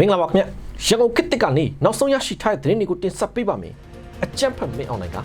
မင်္ဂလာပါခင်ဗျရန်ကုန်ခေတ်တစ်ကနေနောက်ဆုံးရရှိထားတဲ့သတင်းတွေကိုတင်ဆက်ပေးပါမယ်အကြံဖတ်မင်းအွန်လိုင်းက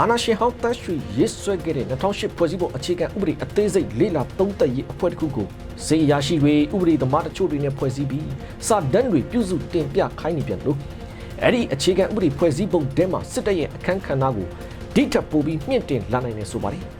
အာနာရှင်ဟောင်းတန်းရွှေရေးဆွဲခဲ့တဲ့2008ဖွဲ့စည်းပုံအခြေခံဥပဒေအသေးစိတ်လေးလာသုံးသက်ရေးအဖွဲ့တစ်ခုကိုစေအရာရှိတွေဥပဒေသမားတချို့တွေနဲ့ဖွဲ့စည်းပြီးစာတမ်းတွေပြုစုတင်ပြခိုင်းနေပြန်လို့အဲ့ဒီအခြေခံဥပဒေဖွဲ့စည်းပုံတဲမှာစစ်တပ်ရဲ့အခန်းကဏ္ဍကိုဒီထပ်ပို့ပြီးမြင့်တင်လာနိုင်တယ်ဆိုပါတယ်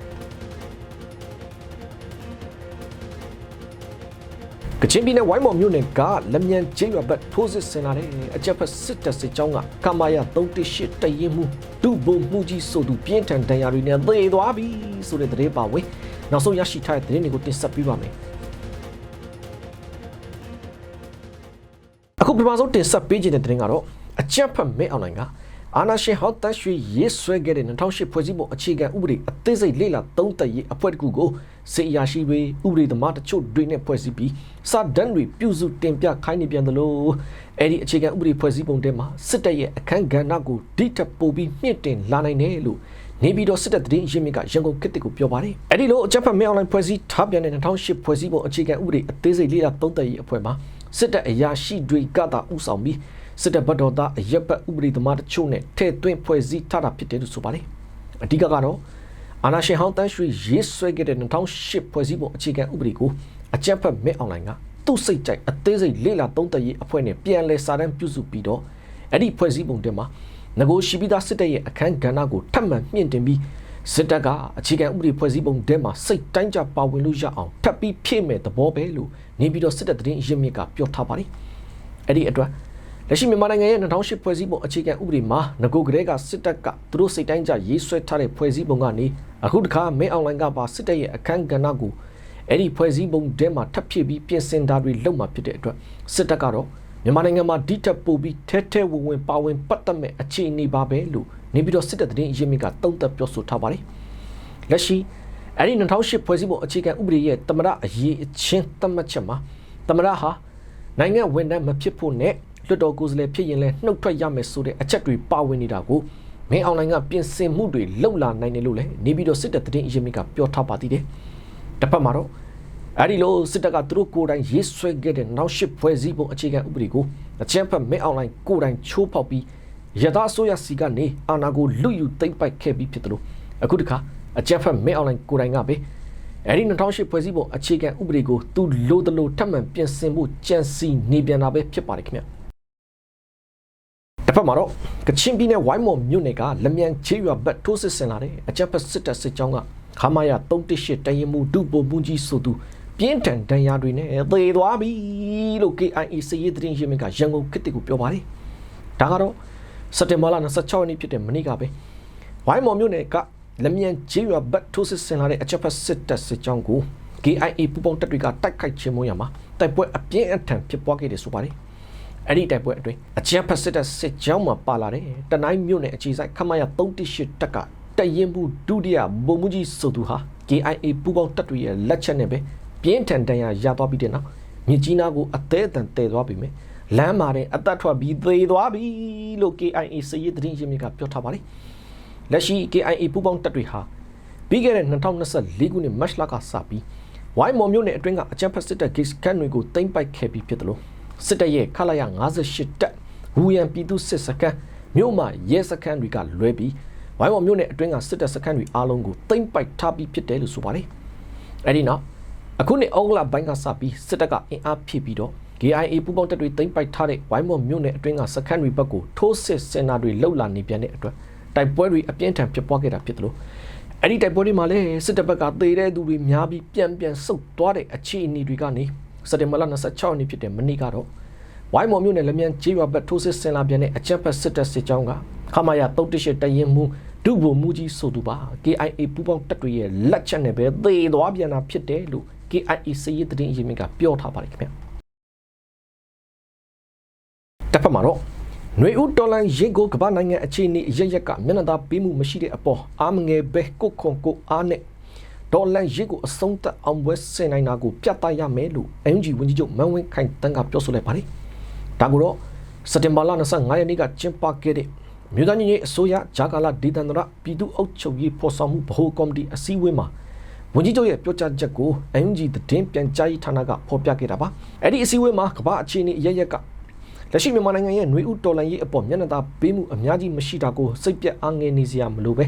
ချင်ပြည်နယ်ဝိုင်းမော်မြို့နယ်ကလက်မြန်ကျင်းရွာဘက်ထိုးစစ်ဆင်လာတဲ့အကြက်ဖက်စစ်တပ်စစ်ကြောင်းကကမာယာ318တရင်မှုဒုဗိုလ်မှုကြီးဆိုသူပြင်းထန်ဒဏ်ရာတွေနဲ့သေသွားပြီဆိုတဲ့သတင်းပါဝင်နောက်ဆုံးရရှိထားတဲ့သတင်းတွေကိုတင်ဆက်ပေးပါမယ်အခုပထမဆုံးတင်ဆက်ပေးခြင်းတဲ့သတင်းကတော့အကြက်ဖက်မဲအွန်လိုင်းကအာနာရှင်ဟောက်တန်းရွှေရေးဆွဲခဲ့တဲ့2008ဖွဲ့စည်းပုံအခြေခံဥပဒေအသေးစိတ်လေ့လာသုံးသပ်ရေးအဖွဲ့တစ်ခုကို စေအရာရှိတွေဥပဒေသမားတချို့တွေနဲ့ဖွဲ့စည်းပြီးစာတမ်းတွေပြုစုတင်ပြခိုင်းနေပြန်သလိုအဲ့ဒီအခြေခံဥပဒေဖွဲ့စည်းပုံထဲမှာစစ်တပ်ရဲ့အခန်းကဏ္ဍကိုဒီထပ်ပို့ပြီးမြင့်တင်လာနိုင်တယ်လို့နေပြည်တော်စစ်တပ်သတင်းရင်းမြစ်ကရန်ကုန်ခေတ်တစ်ကိုပြောပါတယ်အဲ့ဒီလိုအကြမ်းဖက်မဲအွန်လိုင်းဖွဲ့စည်းထားပြန်တဲ့2008ဖွဲ့စည်းပုံအခြေခံဥပဒေအသေးစိတ်လေ့လာသုံးသပ်ရေးအဖွဲ့မှာစစ်တပ်အရာရှိတွေကသာဥဆောင်ပြီးစစ်တပ်ဘက်တော်သားအရက်ဘက်ဥပဒေသမားတချို့နဲ့ထဲ့သွင်းဖွဲ့စည်းထားတာဖြစ်တယ်လို့ဆိုပါတယ်အဓိကကတော့ အာနာရှင်ဟောင်းတန်းရွှေရေးဆွဲခဲ့တဲ့2008ဖွဲ့စည်းပုံအခြေခံဥပဒေကိုအကြမ်းဖက်မဲအွန်လိုင်းကသူ့စိတ်ကြိုက်အသေးစိတ်လေ့လာသုံးသပ်ရေးအဖွဲ့နဲ့ပြန်လည်စာတမ်းပြုစုပြီးတော့အဲ့ဒီဖွဲ့စည်းပုံထဲမှာငကိုရှိပြီးသားစစ်တပ်ရဲ့အခန်းကဏ္ဍကိုထပ်မံမြင့်တင်ပြီးစစ်တပ်ကအခြေခံဥပဒေဖွဲ့စည်းပုံထဲမှာစိတ်တိုင်းကြပါဝင်လို့ရအောင်ထပ်ပြီးဖြည့်မဲ့သဘောပဲလို့နေပြီးတော့စစ်တပ်သတင်းရင်းမြစ်ကပြောထားပါတယ်အဲ့ဒီအတွက်လက်ရှိမြန်မာနိုင်ငံရဲ့2008ဖွဲ့စည်းပုံအခြေခံဥပဒေမှာငကိုကလေးကစစ်တပ်ကသူတို့စိတ်တိုင်းကြရေးဆွဲထားတဲ့ဖွဲ့စည်းပုံကနေ အခုတခါမင်းအွန်လိုင်းကပါစစ်တပ်ရဲ့အခန်းကဏ္ဍကိုအဲ့ဒီဖွဲ့စည်းပုံထဲမှာထပ်ဖြည့်ပြီးပြင်ဆင်တာတွေလုပ်မှာဖြစ်တဲ့အတွက်စစ်တပ်ကတော့မြန်မာနိုင်ငံမှာဒီထက်ပိုပြီးထဲထဲဝင်ဝင်ပါဝင်ပတ်သက်မဲ့အခြေအနေပါပဲလို့နေပြီးတော့စစ်တပ်သတင်းရင်းမြစ်ကတုံ့တက်ပြောဆိုထားပါတယ်လက်ရှိအဲ့ဒီ2008ဖွဲ့စည်းပုံအခြေခံဥပဒေရဲ့တမရအရေးအချင်းသတ်မှတ်ချက်မှာတမရဟာနိုင်ငံဝန်ထမ်းမဖြစ်ဖို့နဲ့လွတ်တော်ကိုယ်စားလှယ်ဖြစ်ရင်လည်းနှုတ်ထွက်ရမယ်ဆိုတဲ့အချက်တွေပါဝင်နေတာကို မင်းအွန်လိုင်းကပြင်ဆင်မှုတွေလှုပ်လာနိုင်တယ်လို့လည်းနေပြီးတော့စစ်တပ်သတင်းအရင်းမြစ်ကပြောထားပါသေးတယ်။တစ်ဖက်မှာတော့အဲ့ဒီလိုစစ်တပ်ကသူတို့ကိုယ်တိုင်ရေးဆွဲခဲ့တဲ့နောက်ရှစ်ဖွဲ့စည်းပုံအခြေခံဥပဒေကိုအချမ်းဖက်မင်းအွန်လိုင်းကိုယ်တိုင်ချိုးဖောက်ပြီးရသအစိုးရစီကနေအာဏာကိုလွတ်ယူသိမ်းပိုက်ခဲ့ပြီးဖြစ်တယ်လို့အခုတခါအချမ်းဖက်မင်းအွန်လိုင်းကိုယ်တိုင်ကပဲအဲ့ဒီ2008ဖွဲ့စည်းပုံအခြေခံဥပဒေကိုသူလိုတလို့ထပ်မံပြင်ဆင်ဖို့ကြံစီနေပြန်တာပဲဖြစ်ပါတယ်ခင်ဗျာ တစ်ဖက်မှာတော့ကချင်ပြည်နယ်ဝိုင်းမော်မြို့နယ်ကလမြန်ချေးရွာဘက်ထိုးစစ်ဆင်လာတဲ့အကြပ်ဖက်စစ်တပ်စစ်ကြောင်းကခမာယာ318တရင်မှုဒုပိုမှုကြီးဆိုသူပြင်းထန်ဒဏ်ရာတွေနဲ့သေသွားပြီလို့ KIA စစ်ရေးသတင်းရင်းမြစ်ကရန်ကုန်ခေတ်တစ်ကိုပြောပါတယ်ဒါကတော့စက်တင်ဘာလ26ရက်နေ့ဖြစ်တဲ့မနေ့ကပဲဝိုင်းမော်မြို့နယ်ကလမြန်ချေးရွာဘက်ထိုးစစ်ဆင်လာတဲ့အကြပ်ဖက်စစ်တပ်စစ်ကြောင်းကို KIA ပူပေါင်းတပ်တွေကတိုက်ခိုက်ခြင်းမရမှာတိုက်ပွဲအပြင်းအထန်ဖြစ်ပွားခဲ့တယ်ဆိုပါတယ် အဲ့ဒီတိုက်ပွဲအတွင်းအကြမ်းဖက်စစ်တပ်စစ်ကြောင်းမှာပါလာတဲ့တနိုင်းမြို့နယ်အခြေစိုက်ခမရ318တပ်ကတရင်ဘူးဒုတိယဗိုလ်မှူးကြီးဆိုသူဟာ KIA ပူပေါင်းတပ်တွေရဲ့လက်ချက်နဲ့ပဲပြင်းထန်တန်ရာရသွားပြီးတဲ့နောက်မြစ်ကြီးနားကိုအသေးအတန်တည်သွားပြီမယ်လမ်းမှာတဲ့အသက်ထွက်ပြီးသေသွားပြီလို့ KIA စစ်ရေးသတင်းရင်းမြစ်ကပြောထားပါတယ်လက်ရှိ KIA ပူပေါင်းတပ်တွေဟာပြီးခဲ့တဲ့2024ခုနှစ်မတ်လကစပြီးဝိုင်းမော်မြို့နယ်အတွင်းကအကြမ်းဖက်စစ်တပ်ဂိတ်ကန်တွေကိုတင်ပိုက်ခဲ့ပြီးဖြစ်တယ်လို့ စစ်တပ်ရဲ့ခလာရ58တပ်ဝူရန်ပြည်သူစစ်စခန်းမြို့မှာရဲစခန်းတွေကလွဲပြီးဝိုင်းမော်မြို့နယ်အတွင်းကစစ်တပ်စခန်းတွေအားလုံးကိုတင်ပိုက်ထားပြီးဖြစ်တယ်လို့ဆိုပါတယ်။အဲဒီနောက်အခုနှစ်ဩဂုတ်လပိုင်းကစပြီးစစ်တပ်ကအင်အားဖြည့်ပြီးတော့ KIA ပူးပေါင်းတပ်တွေတင်ပိုက်ထားတဲ့ဝိုင်းမော်မြို့နယ်အတွင်းကစခန်းတွေဘက်ကိုထိုးစစ်စင်တာတွေလှုပ်လာနေပြန်တဲ့အတွက်တိုက်ပွဲတွေအပြင်းထန်ဖြစ်ပွားခဲ့တာဖြစ်တယ်လို့အဲ့ဒီတိုက်ပွဲတွေမှာလည်းစစ်တပ်ဘက်ကသေတဲ့သူတွေများပြီးပြန်ပြန်ဆုတ်သွားတဲ့အခြေအနေတွေကနေ စက်တင်ဘာလ26ရက်နေ့ဖြစ်တဲ့မနေ့ကတော့ဝိုင်းမော်မြို့နယ်လက်မြန်ကျေးရွာဘက်ထိုးစစ်ဆင်လာပြန်တဲ့အကြက်ဖက်စစ်တပ်စစ်ကြောင်းကခမာယာ38တရင်မှုဒုဗိုလ်မှူးကြီးဆိုသူပါ KIA ပူးပေါင်းတပ်တွေရဲ့လက်ချက်နဲ့ပဲသေသွားပြန်တာဖြစ်တယ်လို့ KIA စစ်ရေးသတင်းအရင်းမြစ်ကပြောထားပါတယ်ခင်ဗျတစ်ဖက်မှာတော့ຫນွေဦးတော်လန်ရင်ကိုကမ္ဘာနိုင်ငံအခြေအနေအရရက်ကမျက်နှာသာပေးမှုမရှိတဲ့အပေါ်အာမငယ်ပဲကုတ်ခွန်ကိုအားနဲ့ ဒေါ်လန်ရစ်ကိုအဆုံးသတ်အောင်ပွဲဆင်နိုင်တာကိုပြသရမယ်လို့ NUG ဝန်ကြီးချုပ်မန်ဝင်းခိုင်တန်းကပြောဆိုလိုက်ပါတယ်။ဒါကိုတော့စက်တင်ဘာလ25ရက်နေ့ကကျင်းပခဲ့တဲ့မြို့သားညီညီအစိုးရဂျာကာလာဒေသန္တရပြည်သူ့အုပ်ချုပ်ရေးဖော်ဆောင်မှုဗဟိုကော်မတီအစည်းအဝေးမှာဝန်ကြီးချုပ်ရဲ့ပြောကြားချက်ကို NUG သတင်းပြန်ကြားရေးဌာနကဖော်ပြခဲ့တာပါ။အဲ့ဒီအစည်းအဝေးမှာကမ္ဘာအခြေအနေအရရက်ကလက်ရှိမြန်မာနိုင်ငံရဲ့ຫນွေဥတော်လှန်ရေးအပေါ်မျက်နှာသာပေးမှုအများကြီးမရှိတာကိုစိတ်ပြက်အားငယ်နေစရာမလိုပဲ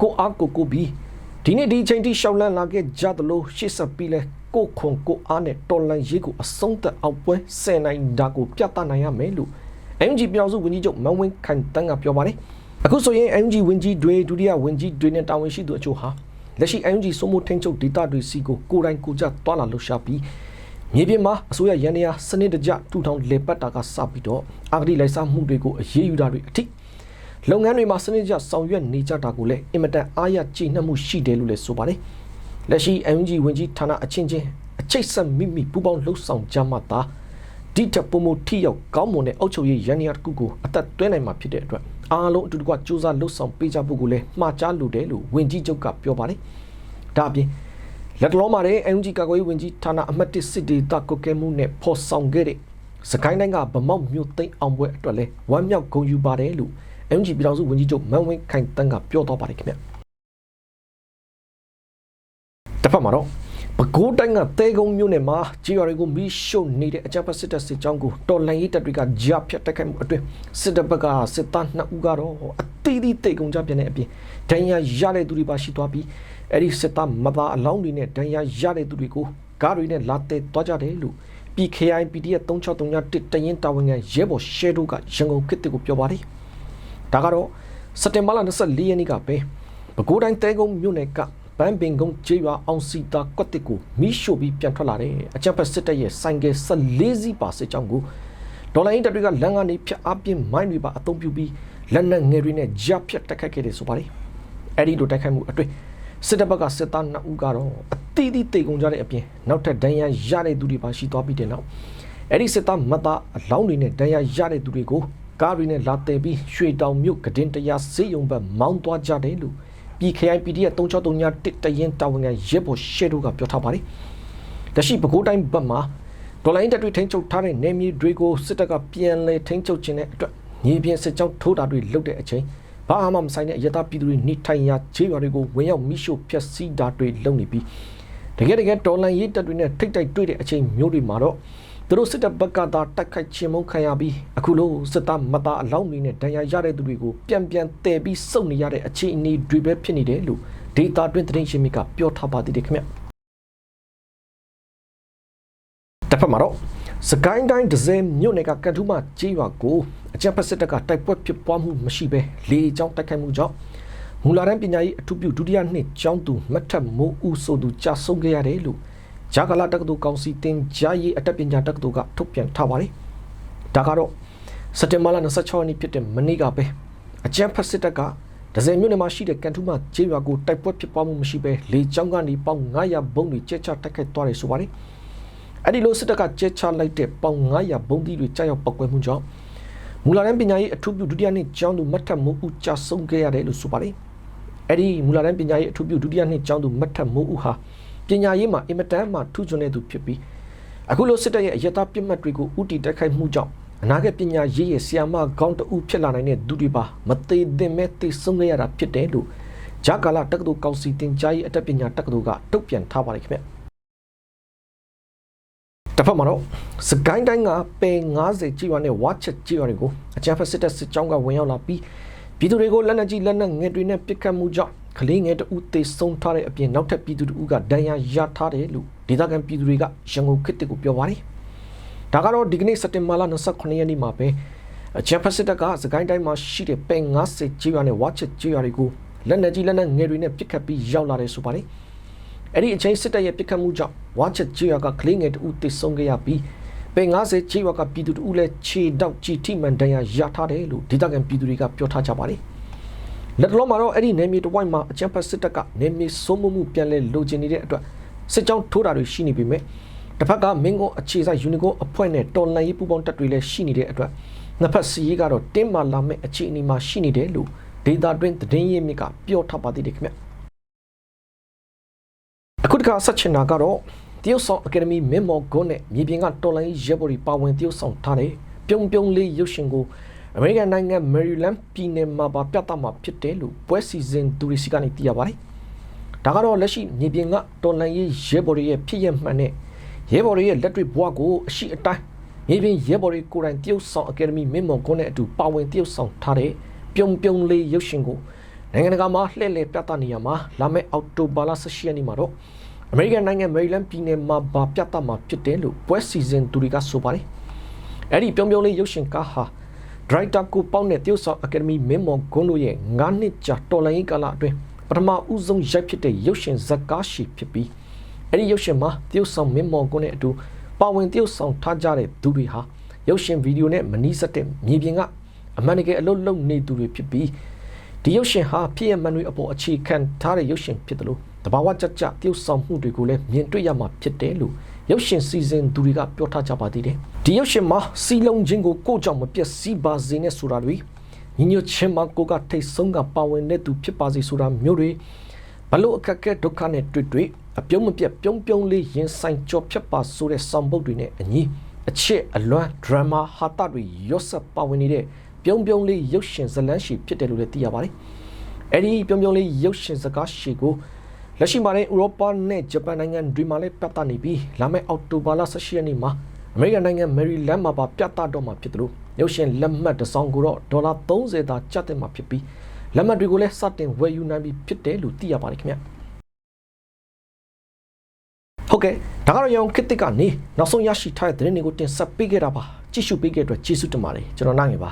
ကိုအားကိုကိုပြီး ဒီနေ့ဒီအချိန်ထိရှောက်လန်းလာခဲ့ကြသလိုရှေ့ဆက်ပြီးလဲကိုခွန်ကိုအားနဲ့တော်လှန်ရေးကိုအဆုံးသတ်အောင်ပွဲဆယ်နိုင်တာကိုပြသနိုင်ရမယ်လို့ MG ပြောင်စုဝန်ကြီးချုပ်မန်ဝင်းခိုင်တန်းကပြောပါတယ်အခုဆိုရင် MG ဝန်ကြီးတွေဒုတိယဝန်ကြီးတွေနဲ့တာဝန်ရှိသူအချို့ဟာလက်ရှိ MG စိုးမိုးထင်းချုပ်ဒေတာတွေစီကိုကိုယ်တိုင်ကိုကြတွာလာလှုပ်ရှားပြီးမြေပြင်မှာအစိုးရရန်ရာစနစ်တကျထူထောင်လေပတ်တာကစပြီးတော့အာဂတိလိုက်စားမှုတွေကိုအရေးယူတာတွေအထိ လုပ်ငန်းတွေမှာစနစ်တကျဆောင်ရွက်နေကြတာကိုလည်းအင်မတန်အားရကျေနပ်မှုရှိတယ်လို့လည်းဆိုပါတယ်လက်ရှိ MG ဝန်ကြီးဌာနအချင်းချင်းအချိတ်ဆက်မိမိပူးပေါင်းလှုပ်ဆောင်ကြမှသာဒီထက်ပုံမထိရောက်ကောင်းမွန်တဲ့အုပ်ချုပ်ရေးရန်ရာတစ်ခုကိုအသက်သွင်းနိုင်မှာဖြစ်တဲ့အတွက်အားလုံးအတူတကွစူးစမ်းလှုပ်ဆောင်ပေးကြဖို့ကိုလည်းမှာကြားလိုတယ်လို့ဝန်ကြီးချုပ်ကပြောပါတယ်ဒါအပြင်လက်တလုံးမှာတဲ့ MG ကာကွယ်ရေးဝန်ကြီးဌာနအမှတ်1စစ်ဒေသကုတ်ကဲမှုနဲ့ဖော်ဆောင်ခဲ့တဲ့စကိုင်းတိုင်းကဗမောက်မြို့သိမ်းအောင်ပွဲအတွက်လဲဝမ်းမြောက်ဂုဏ်ယူပါတယ်လို့ MG ပြည်တော်စုဝန်ကြီးချုပ်မန်ဝင်းခိုင်တန်းကပြောတော့ပါတယ်ခင်ဗျတစ်ဖက်မှာတော့ပဲခူးတိုင်းကတဲကုန်းမြို့နယ်မှာကြေးရွာတွေကိုမီးရှို့နေတဲ့အကြမ်းဖက်စစ်တပ်စစ်ကြောင်းကိုတော်လှန်ရေးတပ်တွေကကြားဖြတ်တိုက်ခိုက်မှုအတွင်းစစ်တပ်ဘက်ကစစ်သား2ဦးကတော့အသီးသီးတိတ်ကုန်ကြပြန်တဲ့အပြင်ဒဏ်ရာရတဲ့သူတွေပါရှိသွားပြီးအဲ့ဒီစစ်သားမသားအလောင်းတွေနဲ့ဒဏ်ရာရတဲ့သူတွေကိုကားတွေနဲ့လာတဲ့သွားကြတယ်လို့ PKI PDF 3631တရင်တာဝန်ခံရဲဘော်ရှဲတို့ကရန်ကုန်ခေတ်ကိုပြောပါတယ် ဒါကတော့စက်တင်ဘာလ24ရက်နေ့ကပဲပဲခူးတိုင်းတဲကုန်းမြို့နယ်ကဘန်းပင်ကုန်းကျေးရွာအောင်စီတာကွက်တစ်ကိုမီးရှို့ပြီးပြန်ထွက်လာတဲ့အကြံဖက်စစ်တပ်ရဲ့ဆိုင်ကယ်14စီးပါစစ်ကြောင်းကိုဒေါ်လာအင်တာတွေကလမ်းကနေဖြတ်အပြင်းမိုင်းတွေပါအသုံးပြုပြီးလက်နက်ငယ်တွေနဲ့ဂျပ်ဖြတ်တိုက်ခိုက်ခဲ့တယ်ဆိုပါတယ်အဲ့ဒီလိုတိုက်ခိုက်မှုအတွင်းစစ်တပ်ဘက်ကစစ်သား2ဦးကတော့အသီးသီးတိတ်ကုန်ကြတဲ့အပြင်နောက်ထပ်ဒဏ်ရာရတဲ့သူတွေပါရှိသွားပြီးတဲ့နောက်အဲ့ဒီစစ်သားမသားအလောင်းတွေနဲ့ဒဏ်ရာရတဲ့သူတွေကို ကားတွေနဲ့လာတယ်ပြီးရွှေတောင်မြို့ကဒင်းတရားစေယုံဘက်မောင်းသွားကြတယ်လို့ PKI PDF 3631တရင်တာဝန်ခံရဲဘော်ရှဲတို့ကပြောထားပါတယ်။တရှိပဲခူးတိုင်းဘက်မှာဒေါ်လာအင်တက်တွေထိန်းချုပ်ထားတဲ့နေမြေတွေကိုစစ်တပ်ကပြန်လည်ထိန်းချုပ်ခြင်းတဲ့အတွက်မြေပြင်စစ်ကြောင်းထိုးတာတွေလုပ်တဲ့အချိန်ဘာမှမဆိုင်တဲ့အရတာပြည်သူတွေနေထိုင်ရာခြေရွာတွေကိုဝင်ရောက်မိရှို့ဖျက်ဆီးတာတွေလုပ်နေပြီးတကယ်တကယ်ဒေါ်လာရေးတက်တွေနဲ့ထိတ်တိုက်တွေ့တဲ့အချိန်မျိုးတွေမှာတော့ သူတို့စစ်တပ်ဘက်ကသာတိုက်ခိုက်ချင်မုန်းခံရပြီးအခုလိုစစ်သားမသားအလောင်းတွေနဲ့ဒဏ်ရာရတဲ့သူတွေကိုပြန်ပြန်တည်ပြီးစုပ်နေရတဲ့အခြေအနေတွေပဲဖြစ်နေတယ်လို့ဒေတာတွင်သတင်းရှင်မြစ်ကပြောထားပါသေးတယ်ခင်ဗျတစ်ဖက်မှာတော့စကိုင်းတိုင်းဒဇယ်မြို့နယ်ကကတ်ထူးမကြေးရွာကိုအကြံဖက်စစ်တပ်ကတိုက်ပွဲဖြစ်ပွားမှုမရှိဘဲလေကြောင်းတိုက်ခိုက်မှုကြောင့်မူလာတန်းပညာရေးအထူးပြုဒုတိယနှစ်ကျောင်းသူမတ်ထက်မိုးဦးဆိုသူကြာဆုံးခဲ့ရတယ်လို့ ဂျာကာလာတက္ကသိုလ်ကောင်စီတင်ကြားရေးအတက်ပညာတက္ကသိုလ်ကထုတ်ပြန်ထားပါတယ်။ဒါကတော့စက်တင်ဘာလ26ရက်နေ့ဖြစ်တဲ့မနေ့ကပဲအကြံဖက်စစ်တပ်ကဒဇယ်မြို့နယ်မှာရှိတဲ့ကန်ထူးမကျေးရွာကိုတိုက်ပွဲဖြစ်ပွားမှုမရှိဘဲလေကြောင်းကနေပေါင်900ဘုံတွေကျဲချတိုက်ခိုက်သွားတယ်ဆိုပါတယ်။အဲ့ဒီလိုစစ်တပ်ကကျဲချလိုက်တဲ့ပေါင်900ဘုံတွေကြောက်ရောက်ပောက်ကွဲမှုကြောင့်မူလာတန်းပညာရေးအထူးပြုဒုတိယနှစ်ကျောင်းသူမတ်ထက်မိုးဦးကြာဆုံးခဲ့ရတယ်လို့ဆိုပါတယ်။အဲ့ဒီမူလာတန်းပညာရေးအထူးပြုဒုတိယနှစ်ကျောင်းသူမတ်ထက်မိုးဦးဟာ ပညာရေးမှာအင်မတန်မှထူးချွန်တဲ့သူဖြစ်ပြီးအခုလိုစစ်တပ်ရဲ့အယက်သားပြစ်မှတ်တွေကိုဥတီတိုက်ခိုက်မှုကြောင့်အနာဂတ်ပညာရေးရဲ့ဆီယာမခေါင်းတဦးဖြစ်လာနိုင်တဲ့သူတွေပါမသေးသင့်မဲ့သိဆုံးခဲ့ရတာဖြစ်တယ်လို့ဂျာကာလာတက္ကသိုလ်ကောင်စီတင်ကြားရေးအတတ်ပညာတက္ကသိုလ်ကတုတ်ပြန်ထားပါတယ်ခင်ဗျတစ်ဖက်မှာတော့စကိုင်းတိုင်းကပယ်90ကြီးရွာနဲ့ဝါချက်ကြီးရွာတွေကိုအကြမ်းဖက်စစ်တပ်စစ်ကြောင်းကဝင်ရောက်လာပြီးပြည်သူတွေကိုလက်နက်ကြီးလက်နက်ငယ်တွေနဲ့ပစ်ခတ်မှုကြောင့် ကလေးငယ်တဦးသေဆုံးထားတဲ့အပြင်နောက်ထပ်ပြည်သူတဦးကဒဏ်ရာရထားတယ်လို့ဒေသခံပြည်သူတွေကရန်ကုန်ခေတ်ကိုပြောပါတယ်။ဒါကတော့ဒီကနေ့စက်တင်ဘာလ29ရက်နေ့မှာပဲအချမ်းဖက်စစ်တပ်ကစကိုင်းတိုင်းမှာရှိတဲ့ပင်90ကျေးရွာနဲ့ဝါချစ်ကျေးရွာတွေကိုလက်နက်ကြီးလက်နက်ငယ်တွေနဲ့ပစ်ခတ်ပြီးရောက်လာတယ်ဆိုပါတယ်။အဲ့ဒီအချိန်စစ်တပ်ရဲ့ပစ်ခတ်မှုကြောင့်ဝါချစ်ကျေးရွာကကလေးငယ်တဦးသေဆုံးခဲ့ရပြီးပင်90ကျေးရွာကပြည်သူတဦးလည်းခြေတောက်ကြည်ထိမှန်ဒဏ်ရာရထားတယ်လို့ဒေသခံပြည်သူတွေကပြောထားကြပါတယ်။ လက်တလုံးမှာတော့အဲ့ဒီနေမြေတဝိုက်မှာအကြံဖက်စစ်တပ်ကနေမြေစိုးမိုးမှုပြန်လဲလိုချင်နေတဲ့အတွက်စစ်ကြောင်းထိုးတာတွေရှိနေပြီမဲ့တစ်ဖက်ကမင်းကုန်းအခြေဆိုင်ယူနီကိုအဖွဲ့နဲ့တော်လန်ရေးပူးပေါင်းတပ်တွေလည်းရှိနေတဲ့အတွက်နှစ်ဖက်စီရေးကတော့တင်းမာလာမဲ့အခြေအနေမှာရှိနေတယ်လို့ဒေတာတွင်သတင်းရင်းမြစ်ကပြောထားပါသေးတယ်ခင်ဗျအခုတခါဆက်ချင်တာကတော့တရုတ်ဆောင်အကယ်ဒမီမင်းမော်ဂွန်းနဲ့မြေပြင်ကတော်လန်ရေးရဲဘော်တွေပါဝင်တရုတ်ဆောင်ထားတဲ့ပြုံပြုံလေးရုပ်ရှင်ကို အမေရိကန်နိုင်ငံမယ်ရီလန်းပြည်နယ်မှာပါပြသမှာဖြစ်တယ်လို့ပွဲစီစဉ်သူတွေစီကနေသိရပါတယ်။ဒါကတော့လက်ရှိမြေပြင်ကတော်လန်ရေးရဲဘော်တွေရဲ့ဖြစ်ရမှန်တဲ့ရဲဘော်တွေရဲ့လက်တွေ့ဘဝကိုအရှိအတိုင်းမြေပြင်ရဲဘော်တွေကိုယ်တိုင်တရုတ်ဆောင်အကယ်ဒမီမင်းမော်ကွန်းနဲ့အတူပါဝင်တရုတ်ဆောင်ထားတဲ့ပြုံပြုံလေးရုပ်ရှင်ကိုနိုင်ငံတကာမှာလှည့်လည်ပြသနေရမှာလာမယ့်အောက်တိုဘာလ18ရက်နေ့မှာတော့အမေရိကန်နိုင်ငံမေရီလန်းပြည်နယ်မှာပါပြသမှာဖြစ်တယ်လို့ပွဲစီစဉ်သူတွေကဆိုပါတယ်အဲ့ဒီပြုံပြုံလေးရုပ်ရှင်ကားဟာ ဒရိုက်တာကိုပေါက်တဲ့တရုတ်ဆောင်အကယ်ဒမီမင်းမော်ကွန်းတို့ရဲ့9နှစ်ကြာတော်လှန်ရေးကာလအတွင်းပထမဦးဆုံးရိုက်ဖြစ်တဲ့ရုပ်ရှင်ဇာတ်ကားရှည်ဖြစ်ပြီးအဲ့ဒီရုပ်ရှင်မှာတရုတ်ဆောင်မင်းမော်ကွန်းနဲ့အတူပါဝင်တရုတ်ဆောင်ထားကြတဲ့သူတွေဟာရုပ်ရှင်ဗီဒီယိုနဲ့မနီးစပ်တဲ့မြေပြင်ကအမှန်တကယ်အလုပ်လုပ်နေသူတွေဖြစ်ပြီး ဒီရုပ်ရှင်ဟာဖြစ်ရမှန်တွေအပေါ်အခြေခံထားတဲ့ရုပ်ရှင်ဖြစ်တယ်လို့တဘာဝကြကြတရုတ်ဆောင်မှုတွေကိုလည်းမြင်တွေ့ရမှာဖြစ်တယ်လို့ရုပ်ရှင်စီစဉ်သူတွေကပြောထားကြပါသေးတယ်ဒီရုပ်ရှင်မှာစီလုံးချင်းကိုကိုယ့်ကြောင့်မပြည့်စည်ပါစေနဲ့ဆိုတာတွေညီညွတ်ချင်းမှာကိုကထိတ်ဆုံးကပါဝင်တဲ့သူဖြစ်ပါစေဆိုတာမျိုးတွေဘလို့အခက်အခဲဒုက္ခနဲ့တွေ့တွေ့အပြုံးမပြတ်ပြုံးပြုံးလေးရင်ဆိုင်ကြောဖြတ်ပါဆိုတဲ့ဆောင်ပုဒ်တွေနဲ့အညီအချစ်အလွမ်းဒရမာဟာတာတွေရော့ဆက်ပါဝင်နေတဲ့ ပြုံးပြုံးလေးရုပ်ရှင်ဇာတ်လမ်းရှည်ဖြစ်တယ်လို့လည်းသိရပါတယ်။အဲဒီပြုံးပြုံးလေးရုပ်ရှင်စကားရှည်ကိုလက်ရှိမှာလည်းဥရောပနဲ့ဂျပန်နိုင်ငံတွေမှာလည်းပြသနေပြီးလာမယ့်အောက်တိုဘာလ18ရက်နေ့မှာအမေရိကန်နိုင်ငံမယ်ရီလန်းမှာပါပြသတော့မှာဖြစ်တယ်လို့ရုပ်ရှင်လက်မှတ်တစ်စောင်ကိုတော့ဒေါ်လာ30သာကျပ်တဲ့မှာဖြစ်ပြီးလက်မှတ်တွေကိုလည်းစတင်ဝယ်ယူနိုင်ပြီဖြစ်တယ်လို့သိရပါတယ်ခင်ဗျ။ဟုတ်ကဲ့ဒါကတော့ရောင်ခစ်တစ်ကနေနောက်ဆုံးရရှိထားတဲ့သတင်းတွေကိုတင်ဆက်ပေးခဲ့တာပါကြည့်ရှုပေးခဲ့တဲ့အတွက်ကျေးဇူးတင်ပါတယ်ကျွန်တော်နိုင်ငယ်ပါ